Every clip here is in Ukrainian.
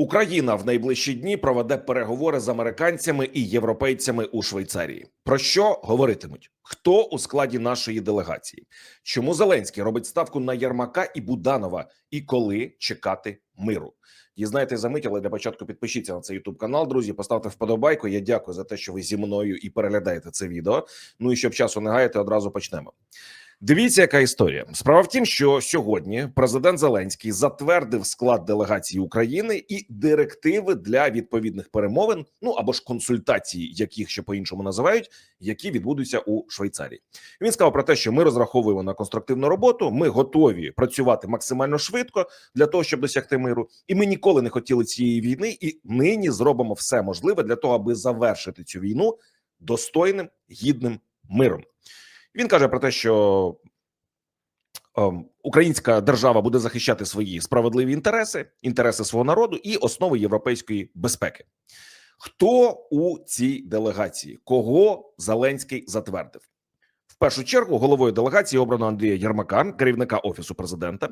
Україна в найближчі дні проведе переговори з американцями і європейцями у Швейцарії. Про що говоритимуть? Хто у складі нашої делегації? Чому Зеленський робить ставку на Ярмака і Буданова? І коли чекати миру? Дізнайтесь за мить, але для початку підпишіться на цей YouTube канал. Друзі, поставте вподобайку. Я дякую за те, що ви зі мною і переглядаєте це відео. Ну і щоб часу не гаяти, одразу почнемо. Дивіться, яка історія. Справа в тім, що сьогодні президент Зеленський затвердив склад делегації України і директиви для відповідних перемовин, ну або ж консультацій, яких ще по іншому називають, які відбудуться у Швейцарії. Він сказав про те, що ми розраховуємо на конструктивну роботу. Ми готові працювати максимально швидко для того, щоб досягти миру. І ми ніколи не хотіли цієї війни, і нині зробимо все можливе для того, аби завершити цю війну достойним гідним миром. Він каже про те, що ем, українська держава буде захищати свої справедливі інтереси, інтереси свого народу і основи європейської безпеки. Хто у цій делегації? Кого Зеленський затвердив? Першу чергу головою делегації обрано Андрія Єрмака, керівника офісу президента.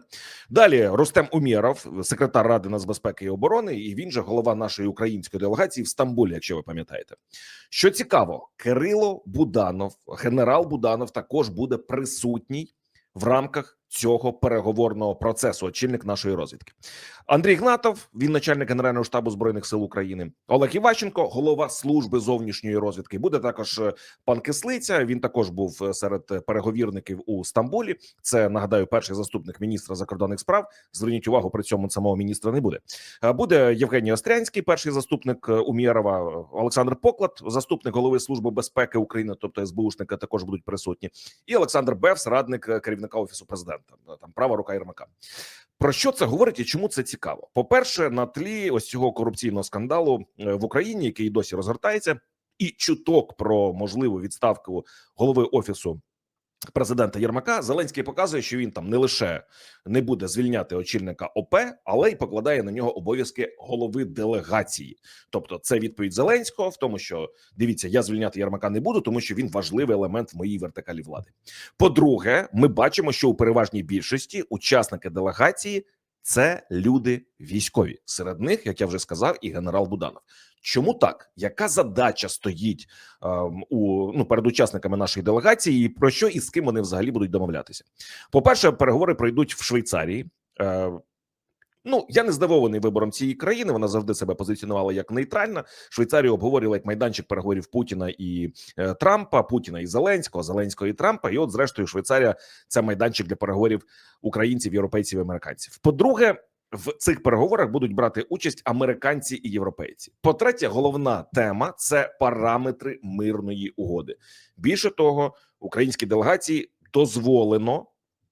Далі Рустем Умєров, секретар ради нацбезпеки і оборони, і він же голова нашої української делегації в Стамбулі, якщо ви пам'ятаєте. Що цікаво, Кирило Буданов, генерал Буданов, також буде присутній в рамках цього переговорного процесу. Очільник нашої розвідки Андрій Гнатов, він начальник генерального штабу збройних сил України. Олег Іващенко, голова служби зовнішньої розвідки. Буде також е, пан Кислиця. Він також був е, серед переговірників у Стамбулі. Це нагадаю, перший заступник міністра закордонних справ. Зверніть увагу, при цьому самого міністра не буде. Е, Буде Євгеній Острянський, перший заступник Умєрова, Олександр Поклад, заступник голови служби безпеки України, тобто СБУшника, також будуть присутні, і Олександр Бевс, радник керівника офісу президента. Там права рука Єрмака. Про що це говорить і чому це цікаво? По перше, на тлі ось цього корупційного скандалу е, в Україні, який досі розгортається, і чуток про можливу відставку голови офісу. Президента Єрмака Зеленський показує, що він там не лише не буде звільняти очільника ОП, але й покладає на нього обов'язки голови делегації. Тобто, це відповідь Зеленського в тому, що дивіться, я звільняти Єрмака не буду, тому що він важливий елемент в моїй вертикалі влади. По-друге, ми бачимо, що у переважній більшості учасники делегації це люди військові. Серед них, як я вже сказав, і генерал Буданов. Чому так? Яка задача стоїть ем, у ну перед учасниками нашої делегації? І про що і з ким вони взагалі будуть домовлятися? По перше, переговори пройдуть в Швейцарії. Е, Ну, я не здивований вибором цієї країни. Вона завжди себе позиціонувала як нейтральна. Швейцарію обговорювали як майданчик переговорів Путіна і е, Трампа, Путіна і Зеленського, Зеленського і Трампа. І от, зрештою, Швейцарія це майданчик для переговорів українців, європейців і американців. По-друге, в цих переговорах будуть брати участь американці і європейці. По-третє, головна тема це параметри мирної угоди. Більше того, українській делегації дозволено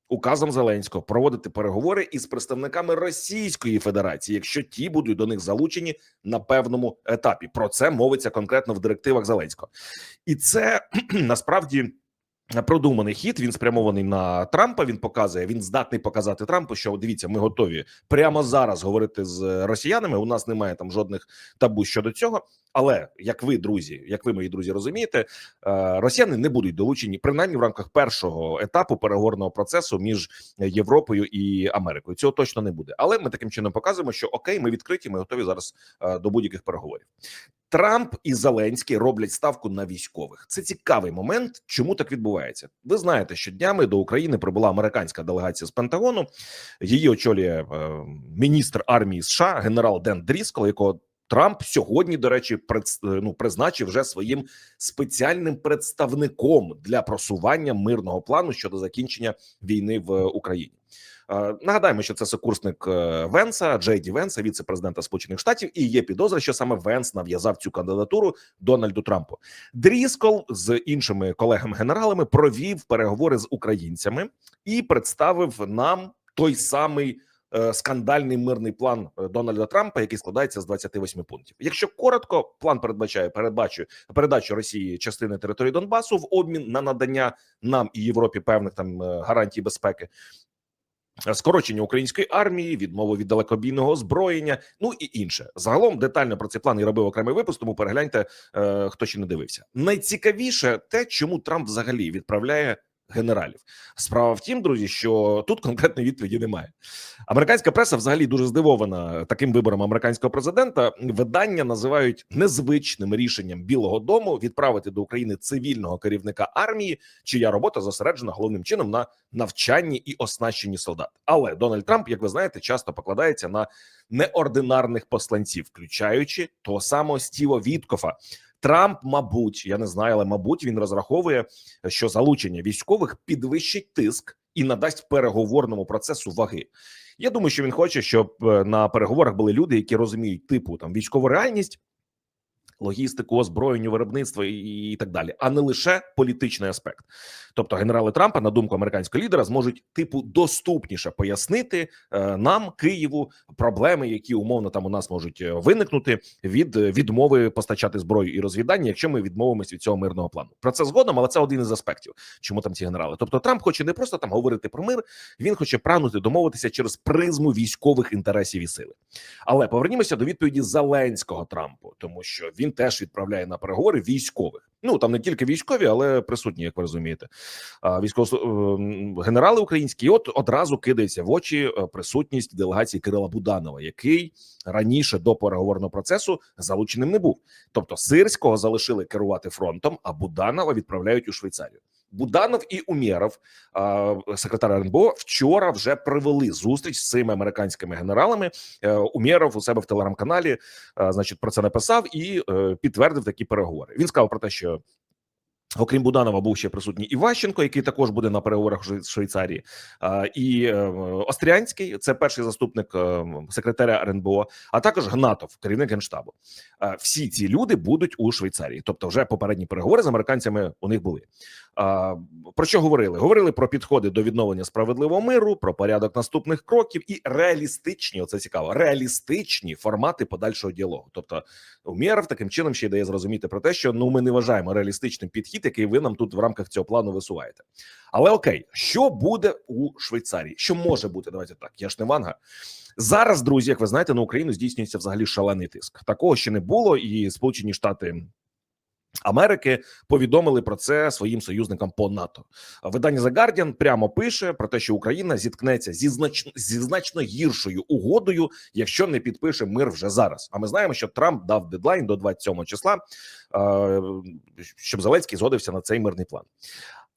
указом Зеленського проводити переговори із представниками Російської Федерації, якщо ті будуть до них залучені на певному етапі. Про це мовиться конкретно в директивах Зеленського, і це насправді. Продуманий хід він спрямований на Трампа. Він показує, він здатний показати Трампу, що дивіться, ми готові прямо зараз говорити з росіянами. У нас немає там жодних табу щодо цього. Але як ви, друзі, як ви мої друзі, розумієте, е, росіяни не будуть долучені принаймні в рамках першого етапу переговорного процесу між Європою і Америкою. Цього точно не буде. Але ми таким чином показуємо, що окей, ми відкриті, ми готові зараз е, до будь-яких переговорів. Трамп і Зеленський роблять ставку на військових. Це цікавий момент. Чому так відбувається? Ви знаєте, що днями до України прибула американська делегація з Пентагону. Її очолює е, міністр армії США, генерал Ден Дріскол, якого Трамп сьогодні, до речі, е, ну, призначив вже своїм спеціальним представником для просування мирного плану щодо закінчення війни в Україні. Е, Нагадаємо, що це сокурсник е, Венса, Джей Ді Венса, віце-президента Сполучених Штатів, і є підозра, що саме Венс нав'язав цю кандидатуру Дональду Трампу. Дріскол з іншими колегами-генералами провів переговори з українцями і представив нам той самий скандальний мирний план е, Дональда Трампа, який складається з 28 пунктів. Якщо коротко, план передбачає передбачу передачу Росії частини території Донбасу в обмін на надання нам і Європі певних там е, гарантій безпеки. Скорочення української армії, відмову від далекобійного озброєння, ну і інше. Загалом детально про цей план я робив окремий випуск, тому перегляньте, е, хто ще не дивився. Найцікавіше те, чому Трамп взагалі відправляє генералів. Справа в тім, друзі, що тут конкретної відповіді немає. Американська преса взагалі дуже здивована таким вибором американського президента. Видання називають незвичним рішенням Білого Дому відправити до України цивільного керівника армії, чия робота зосереджена головним чином на навчанні і оснащенні солдат. Але Дональд Трамп, як ви знаєте, часто покладається на неординарних посланців, включаючи того самого Стіва Віткофа. Трамп, мабуть, я не знаю, але мабуть, він розраховує, що залучення військових підвищить тиск і надасть переговорному процесу ваги. Я думаю, що він хоче, щоб е, на переговорах були люди, які розуміють типу там військову реальність, логістику, озброєння, виробництво і, і так далі, а не лише політичний аспект. Тобто, генерали Трампа, на думку американського лідера, зможуть типу доступніше пояснити е, нам, Києву, проблеми, які умовно там у нас можуть е, виникнути від е, відмови постачати зброю і розвідання, якщо ми відмовимось від цього мирного плану. Про це згодом, але це один із аспектів, чому там ці генерали. Тобто, Трамп хоче не просто там говорити про мир, він хоче прагнути домовитися через призму військових інтересів і сили. Але повернімося до відповіді Зеленського Трампу, тому що він теж відправляє на переговори військових. Ну там не тільки військові, але присутні, як ви розумієте, військово ем, генерали українські. І От одразу кидається в очі е, присутність делегації Кирила Буданова, який раніше до переговорного процесу залученим не був. Тобто Сирського залишили керувати фронтом, а Буданова відправляють у Швейцарію. Буданов і Умєров, секретар РНБО, вчора вже провели зустріч з цими американськими генералами. Е, Умєров у себе в телеграм-каналі, е, значить, про це написав і е, підтвердив такі переговори. Він сказав про те, що. Окрім Буданова, був ще присутній Іващенко, який також буде на переговорах в Швейцарії, і Острянський, це перший заступник секретаря РНБО, а також Гнатов, керівник генштабу. А, Всі ці люди будуть у Швейцарії. Тобто, вже попередні переговори з американцями у них були. Про що говорили? Говорили про підходи до відновлення справедливого миру, про порядок наступних кроків і реалістичні. Оце цікаво, реалістичні формати подальшого діалогу. Тобто, Умєров таким чином ще й дає зрозуміти про те, що ну ми не вважаємо реалістичним підхід, який ви нам тут в рамках цього плану висуваєте. Але окей, що буде у Швейцарії? Що може бути? Давайте так. Я ж не ванга. Зараз, друзі, як ви знаєте, на Україну здійснюється взагалі шалений тиск. Такого ще не було, і Сполучені Штати. Америки повідомили про це своїм союзникам по НАТО. Видання The Guardian прямо пише про те, що Україна зіткнеться зі значно зі значно гіршою угодою, якщо не підпише мир вже зараз. А ми знаємо, що Трамп дав дедлайн до 27 числа, е, щоб Зеленський згодився на цей мирний план.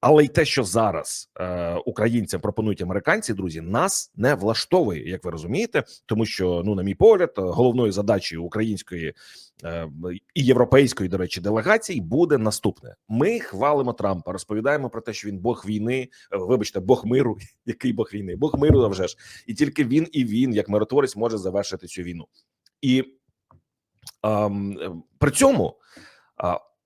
Але й те, що зараз е, українцям пропонують американці, друзі, нас не влаштовує, як ви розумієте, тому що ну, на мій погляд, головною задачею української е, і європейської, до речі, делегації буде наступне: ми хвалимо Трампа, розповідаємо про те, що він Бог війни, е, вибачте, Бог миру. Який Бог війни? Бог миру а вже ж, і тільки він і він, як миротворець, може завершити цю війну. І е, при цьому.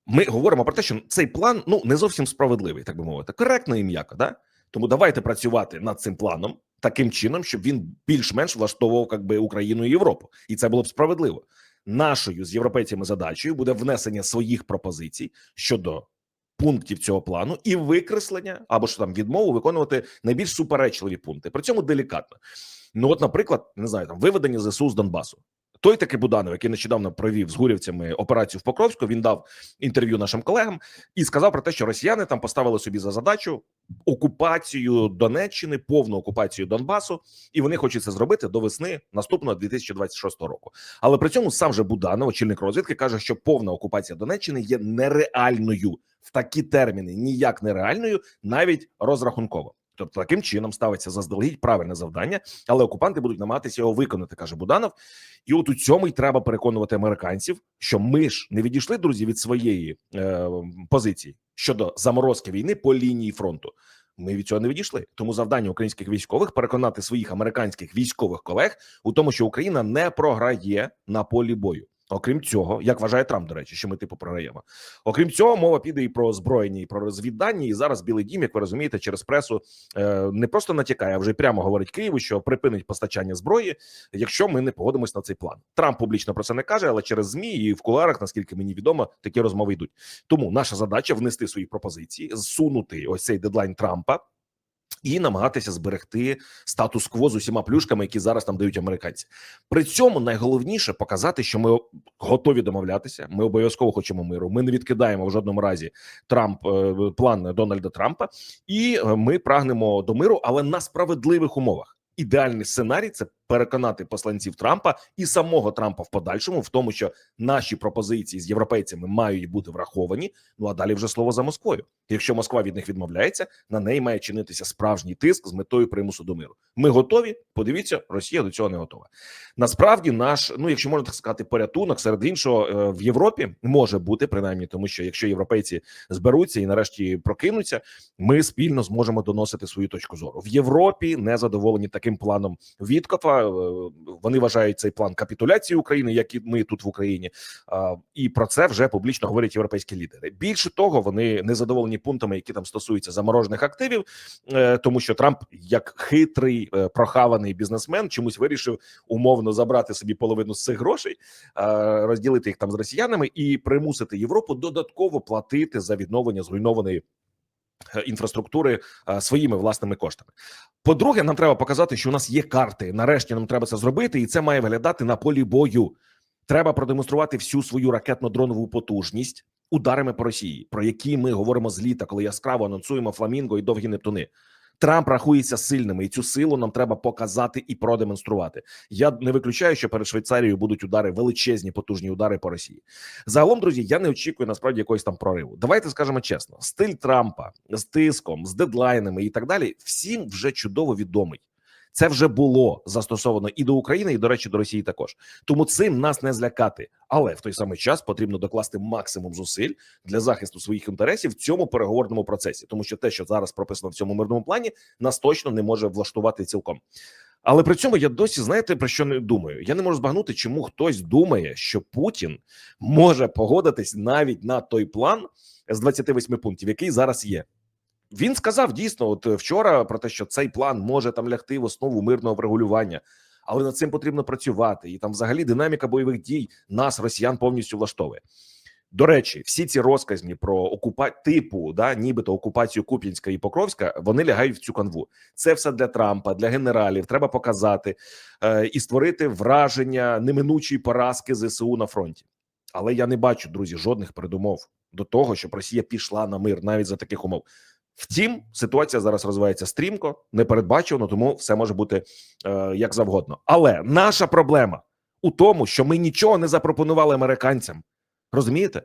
Ми говоримо про те, що цей план ну не зовсім справедливий, так би мовити, коректно і м'яко. Да? Тому давайте працювати над цим планом таким чином, щоб він більш-менш влаштовував як би Україну і Європу, і це було б справедливо. Нашою з європейцями задачею буде внесення своїх пропозицій щодо пунктів цього плану і викреслення або ж там відмову виконувати найбільш суперечливі пункти. При цьому делікатно. Ну, от, наприклад, не знаю, там виведення ЗСУ з Донбасу. Той таки Буданов, який нещодавно провів з гурівцями операцію в Покровську, він дав інтерв'ю нашим колегам і сказав про те, що росіяни там поставили собі за задачу окупацію Донеччини, повну окупацію Донбасу, і вони хочуть це зробити до весни наступного 2026 року. Але при цьому сам же Буданов, очільник розвідки, каже, що повна окупація Донеччини є нереальною в такі терміни, ніяк нереальною, навіть розрахунково. Тобто таким чином ставиться заздалегідь правильне завдання, але окупанти будуть намагатися його виконати, каже Буданов. І от у цьому й треба переконувати американців, що ми ж не відійшли друзі від своєї е, позиції щодо заморозки війни по лінії фронту. Ми від цього не відійшли. Тому завдання українських військових переконати своїх американських військових колег у тому, що Україна не програє на полі бою. Окрім цього, як вважає Трамп, до речі, що ми типу програємо. Окрім цього, мова піде і про озброєння, і про розвіддані. І зараз Білий Дім, як ви розумієте, через пресу е, не просто натякає, а вже прямо говорить Києву, що припинить постачання зброї, якщо ми не погодимось на цей план. Трамп публічно про це не каже, але через змі і в куларах, наскільки мені відомо, такі розмови йдуть. Тому наша задача внести свої пропозиції, зсунути ось цей дедлайн Трампа. І намагатися зберегти статус-кво з усіма плюшками, які зараз там дають американці. При цьому найголовніше показати, що ми готові домовлятися. Ми обов'язково хочемо миру. Ми не відкидаємо в жодному разі Трамп е, план Дональда Трампа, і е, ми прагнемо до миру, але на справедливих умовах. Ідеальний сценарій це переконати посланців Трампа і самого Трампа в подальшому, в тому, що наші пропозиції з європейцями мають бути враховані. Ну а далі вже слово за Москвою. Якщо Москва від них відмовляється, на неї має чинитися справжній тиск з метою примусу до миру. Ми готові. Подивіться, Росія до цього не готова. Насправді, наш, ну якщо можна так сказати, порятунок серед іншого е, в Європі може бути принаймні, тому що якщо європейці зберуться і нарешті прокинуться, ми спільно зможемо доносити свою точку зору. В Європі не задоволені таким планом Віткофа. Вони вважають цей план капітуляції України, як і ми тут в Україні, і про це вже публічно говорять європейські лідери. Більше того, вони не задоволені пунктами, які там стосуються заморожених активів, е, тому що Трамп, як хитрий е, прохаваний бізнесмен, чомусь вирішив умовно забрати собі половину з цих грошей, е, розділити їх там з росіянами і примусити Європу додатково платити за відновлення зруйнованої інфраструктури е, своїми власними коштами. По-друге, нам треба показати, що у нас є карти. Нарешті нам треба це зробити, і це має виглядати на полі бою. Треба продемонструвати всю свою ракетно-дронову потужність ударами по Росії, про які ми говоримо з літа, коли яскраво анонсуємо фламінго і довгі Нептуни. Трамп рахується сильними, і цю силу нам треба показати і продемонструвати. Я не виключаю, що перед Швейцарією будуть удари, величезні потужні удари по Росії. Загалом, друзі, я не очікую насправді якогось там прориву. Давайте скажемо чесно: стиль Трампа з тиском, з дедлайнами і так далі, всім вже чудово відомий. Це вже було застосовано і до України, і до речі, до Росії також. Тому цим нас не злякати. Але в той самий час потрібно докласти максимум зусиль для захисту своїх інтересів в цьому переговорному процесі, тому що те, що зараз прописано в цьому мирному плані, нас точно не може влаштувати цілком. Але при цьому я досі знаєте про що не думаю. Я не можу збагнути, чому хтось думає, що Путін може погодитись навіть на той план з 28 пунктів, який зараз є. Він сказав дійсно, от е, вчора про те, що цей план може там лягти в основу мирного врегулювання, але над цим потрібно працювати. І там, взагалі, динаміка бойових дій нас, росіян, повністю влаштовує. До речі, всі ці розказні про окупа типу, да, нібито окупацію Куп'янська і Покровська, вони лягають в цю канву. Це все для Трампа, для генералів. Треба показати е, і створити враження неминучої поразки ЗСУ на фронті. Але я не бачу, друзі, жодних передумов до того, щоб Росія пішла на мир навіть за таких умов. Втім, ситуація зараз розвивається стрімко, непередбачувано, тому все може бути е, як завгодно. Але наша проблема у тому, що ми нічого не запропонували американцям. Розумієте?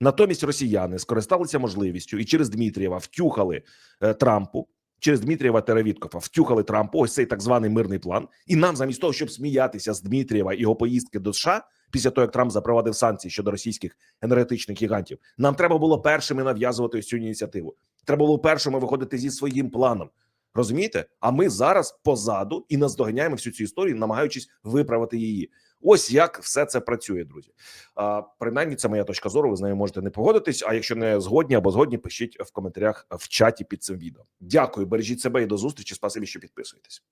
Натомість росіяни скористалися можливістю і через Дмитрієва втюхали е, Трампу. Через Дмитрієва Теревіткова втюхали Трампу ось цей так званий мирний план. І нам, замість того, щоб сміятися з Дмитрієва і його поїздки до США, після того як Трамп запровадив санкції щодо російських енергетичних гігантів, нам треба було першими нав'язувати цю ініціативу. Треба було першими виходити зі своїм планом. Розумієте? А ми зараз позаду і наздоганяємо всю цю історію, намагаючись виправити її. Ось як все це працює, друзі. А, принаймні, це моя точка зору. Ви з нею можете не погодитись. А якщо не згодні або згодні, пишіть в коментарях в чаті під цим відео. Дякую, бережіть себе і до зустрічі. Спасибі, що підписуєтесь.